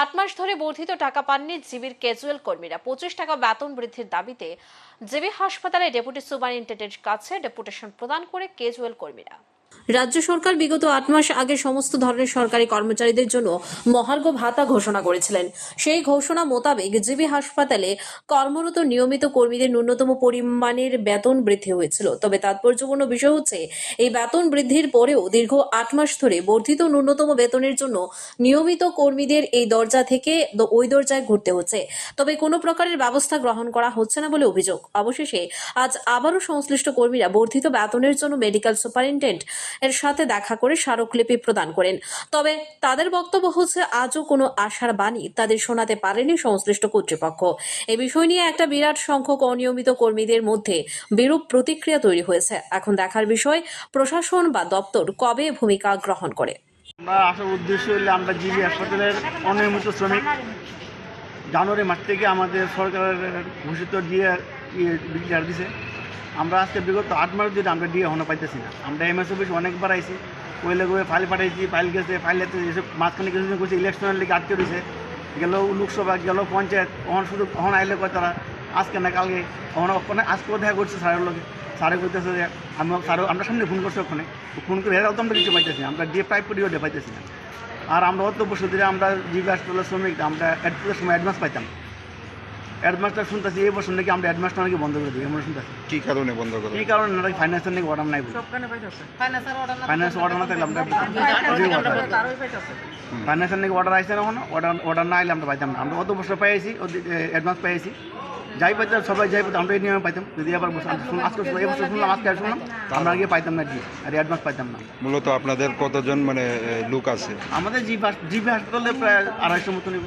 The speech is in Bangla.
আট মাস ধরে বর্ধিত টাকা পাননি জিবির ক্যাজুয়াল কর্মীরা। পঁচিশ টাকা বেতন বৃদ্ধির দাবিতে জিবি হাসপাতালে ডেপুটি সুপারিনটেন্ডেন্টের কাছে ডেপুটেশন প্রদান করে ক্যাজুয়াল কর্মীরা। রাজ্য সরকার বিগত আট মাস আগে সমস্ত ধরনের সরকারি কর্মচারীদের জন্য মহার্ঘ ভাতা ঘোষণা করেছিলেন। সেই ঘোষণা মোতাবেক জিবি হাসপাতালে কর্মরত নিয়মিত কর্মীদের ন্যূনতম পরিমাণের বেতন বৃদ্ধি হয়েছিল। তবে তাৎপর্যপূর্ণ বিষয় হচ্ছে, এই বেতন বৃদ্ধির পরেও দীর্ঘ আট মাস ধরে বর্ধিত ন্যূনতম বেতনের জন্য নিয়মিত কর্মীদের এই দরজা থেকে ওই দরজায় ঘুরতে হচ্ছে। তবে কোনো প্রকারের ব্যবস্থা গ্রহণ করা হচ্ছে না বলে অভিযোগ। অবশেষে আজ আবারও সংশ্লিষ্ট কর্মীরা বর্ধিত বেতনের জন্য মেডিকেল সুপারিনটেন্ডেন্ট এর সাথে দেখা করে স্মারকলিপি প্রদান করেন। তবে তাদের বক্তব্য হচ্ছে, আজও কোনো আশার বাণী তাদের শোনাতে পারেনি সংশ্লিষ্ট কর্তৃপক্ষ। এ বিষয় নিয়ে একটা বিরাট সংখ্যক অনিয়মিত কর্মীদের মধ্যে বিরূপ প্রতিক্রিয়া তৈরি হয়েছে। এখন দেখার বিষয়, প্রশাসন বা দপ্তর কবে ভূমিকা গ্রহণ করে? আমরা আসার উদ্দেশ্য হলে আমরা জিবি হাসপাতালের অনিয়মিত শ্রমিক, জানুয়ারি মাস থেকে আমাদের সরকারের ঘোষিত দিয়ে ডিক্লেয়ার দিছে। আমরা আজকে বিগত আট মাস ধরে আমরা দিয়ে হনো পাইতেছি না। আমরা এমএস অফিস অনেকবার আইছি ওইলে করে ফাইল পাঠাইছি ফাইল গেছে ফাইল এসে এসব মাঝখানে কিছু দিন করছে ইলেকশনের লিগে আটকে রয়েছে গেল লোকসভা, গেল পঞ্চায়েত তখন শুধু তখন আইলে কয় তারা, আজকে না কালকে তখন ওখানে আজকেও দেখা করছে স্যারের লোকে স্যারে বলতেছে যে, আমি স্যার আমরা সামনে ফোন করছি ওখানে। ফোন করে এরাও তো আমরা কিছু পাইতেছি না, আমরা টাইপ করিও দিয়ে পাইতেছি না। আর আমরা অত বছর ধরে আমরা হাসপাতালের শ্রমিক, আমরা সময় অ্যাডভান্স পাইতাম। অ্যাডভান্সটা শুনতেছি এই বছর নাকি আমরা অ্যাডভান্সটা নাকি বন্ধ করে দিই আমরা শুনতেছি। কি কারণে বন্ধ করো এই কারণে নাকি ফাইন্যান্সের নাকি অর্ডার নাই ফাইন্যান্স অর্ডার না থাকলে আমরা ফাইন্যান্সের নাকি অর্ডার আসছে না এখন? অর্ডার অর্ডার না আইলে আমরা পাইতাম না। আমরা অত বছর পাইছি অ্যাডভান্স পাইছি যাই পাইতাম সবাই যাই পাইতাম আমরা এই নিয়মে পাইতাম। যদি আবার আজকে শুনলাম, এই বছর শুনলাম আজকে আর শুনলাম আমরা আগে পাইতাম না জি আর অ্যাডভান্স পাইতাম না। মূলত আপনাদের কতজন মানে লোক আছে? আমাদের জিবি জিবি হাসপাতালে প্রায় আড়াইশো মতো নিব।